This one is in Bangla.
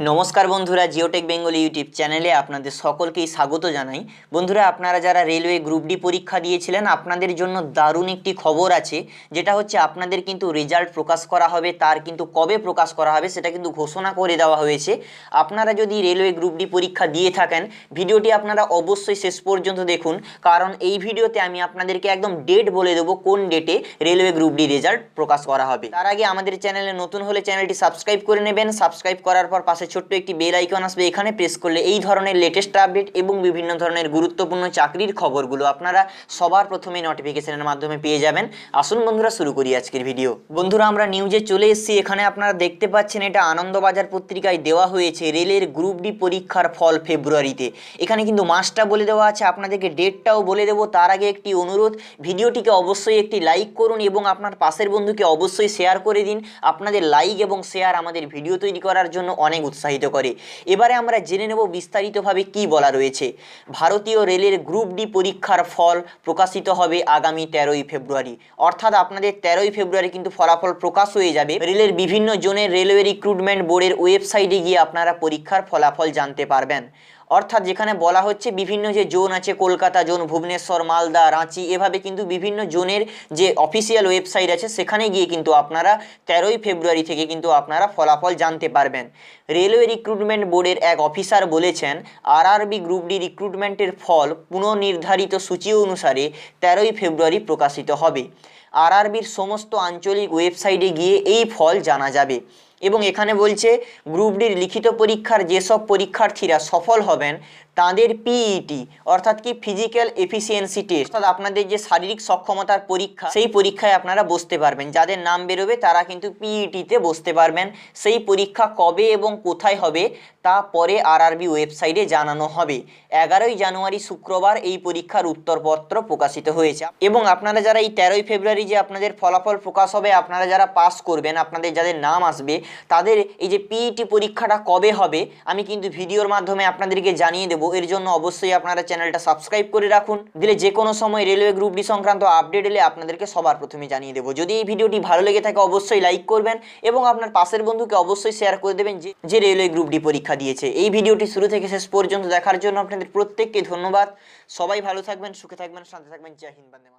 নমস্কার বন্ধুরা, জিওটেক বেঙ্গল ইউটিউব চ্যানেলে আপনাদের সকলকেই স্বাগত জানাই। বন্ধুরা, আপনারা যারা রেলওয়ে গ্রুপ ডি পরীক্ষা দিয়েছিলেন, আপনাদের জন্য দারুণ একটি খবর আছে, যেটা হচ্ছে আপনাদের কিন্তু রেজাল্ট প্রকাশ করা হবে, তার কিন্তু কবে প্রকাশ করা হবে সেটা কিন্তু ঘোষণা করে দেওয়া হয়েছে। আপনারা যদি রেলওয়ে গ্রুপ ডি পরীক্ষা দিয়ে থাকেন, ভিডিওটি আপনারা অবশ্যই শেষ পর্যন্ত দেখুন, কারণ এই ভিডিওতে আমি আপনাদেরকে একদম ডেট বলে দেবো, কোন ডেটে রেলওয়ে গ্রুপ ডি রেজাল্ট প্রকাশ করা হবে। তার আগে আমাদের চ্যানেলে নতুন হলে চ্যানেলটি সাবস্ক্রাইব করে নেবেন, সাবস্ক্রাইব করার পর পাশে ছোট্ট একটি বেল আইকন আসবে। এখানে প্রেস করলে এই ধরনের লেটেস্ট আপডেট এবং বিভিন্ন ধরনের গুরুত্বপূর্ণ চাকরির খবরগুলো আপনারা সবার প্রথমে নোটিফিকেশনের মাধ্যমে পেয়ে যাবেন। আসুন বন্ধুরা, শুরু করি আজকের ভিডিও বন্ধুরা, আমরা নিউজে চলে এসেছি। এখানে আপনারা দেখতে পাচ্ছেন এটা আনন্দবাজার পত্রিকায় দেওয়া হয়েছে রেলের গ্রুপ ডি পরীক্ষার ফল ফেব্রুয়ারিতে। এখানে কিন্তু মাসটা বলে দেওয়া আছে। আপনাদেরকে ডেটটাও বলে দেবো। তার আগে একটি অনুরোধ, ভিডিওটিকে অবশ্যই একটি লাইক করুন এবং আপনার পাশের বন্ধুকে অবশ্যই শেয়ার করে দিন। আপনাদের লাইক এবং শেয়ার আমাদের ভিডিও তৈরি করার জন্য অনেক উৎসাহিত করে। এবারে আমরা জেনে নেব বিস্তারিতভাবে কি বলা রয়েছে। ভারতীয় রেলের গ্রুপ ডি পরীক্ষার ফল প্রকাশিত হবে আগামী তেরোই ফেব্রুয়ারি। অর্থাৎ আপনাদের তেরোই ফেব্রুয়ারি কিন্তু ফলাফল প্রকাশ হয়ে যাবে। রেলের বিভিন্ন জোনের রেলওয়ে রিক্রুটমেন্ট বোর্ডের ওয়েবসাইটে গিয়ে আপনারা পরীক্ষার ফলাফল জানতে পারবেন। অর্থাৎ যেখানে বলা হচ্ছে বিভিন্ন যে জোন আছে, কলকাতা জোন, ভুবনেশ্বর, মালদা, রাঁচি, এভাবে কিন্তু বিভিন্ন জোনের যে অফিসিয়াল ওয়েবসাইট আছে, সেখানে গিয়ে কিন্তু আপনারা তেরোই ফেব্রুয়ারি থেকে কিন্তু আপনারা ফলাফল জানতে পারবেন। রেলওয়ে রিক্রুটমেন্ট বোর্ডের এক অফিসার বলেছেন আরআরবি গ্রুপ ডি রিক্রুটমেন্টের ফল পুনর্নির্ধারিত সূচি অনুসারে তেরোই ফেব্রুয়ারি প্রকাশিত হবে। আরআরবির সমস্ত আঞ্চলিক ওয়েবসাইটে গিয়ে এই ফল জানা যাবে। এবং এখানে বলছে গ্রুপ ডির লিখিত পরীক্ষার যেসব পরীক্ষার্থীরা সফল হবেন, তাদের পিইটি অর্থাৎ কি ফিজিক্যাল এফিসিয়েন্সি টেস্ট অর্থাৎ আপনাদের যে শারীরিক সক্ষমতার পরীক্ষা, সেই পরীক্ষায় আপনারা বসতে পারবেন। যাদের নাম বেরোবে, তারা কিন্তু পিইটিতে বসতে পারবেন। সেই পরীক্ষা কবে এবং কোথায় হবে, তা পরে আরআরবি ওয়েবসাইটে জানানো হবে। এগারোই জানুয়ারি শুক্রবার এই পরীক্ষার উত্তরপত্র প্রকাশিত হয়েছে। এবং আপনারা যারা এই তেরোই ফেব্রুয়ারি যে আপনাদের ফলাফল প্রকাশ হবে, আপনারা যারা পাস করবেন, আপনাদের যাদের নাম আসবে তাদের এই যে পিইটি পরীক্ষাটা কবে হবে, আমি কিন্তু ভিডিওর মাধ্যমে আপনাদেরকে জানিয়ে দেবো। এর জন্য অবশ্যই আপনারা চ্যানেলটা সাবস্ক্রাইব করে রাখুন। দিলে যে কোনো সময় রেলওয়ে গ্রুপ ডি সংক্রান্ত আপডেট এলে আপনাদেরকে সবার প্রথমে জানিয়ে দেবো। যদি এই ভিডিওটি ভালো লেগে থাকে, অবশ্যই লাইক করবেন এবং আপনার পাশের বন্ধুকে অবশ্যই শেয়ার করে দেবেন যে রেলওয়ে গ্রুপ ডি পরীক্ষা দিয়েছে। এই ভিডিওটি শুরু থেকে শেষ পর্যন্ত দেখার জন্য আপনাদের প্রত্যেককে ধন্যবাদ। সবাই ভালো থাকবেন, সুখে থাকবেন, শান্তি থাকবেন। জয় হিন্দ, বন্দে।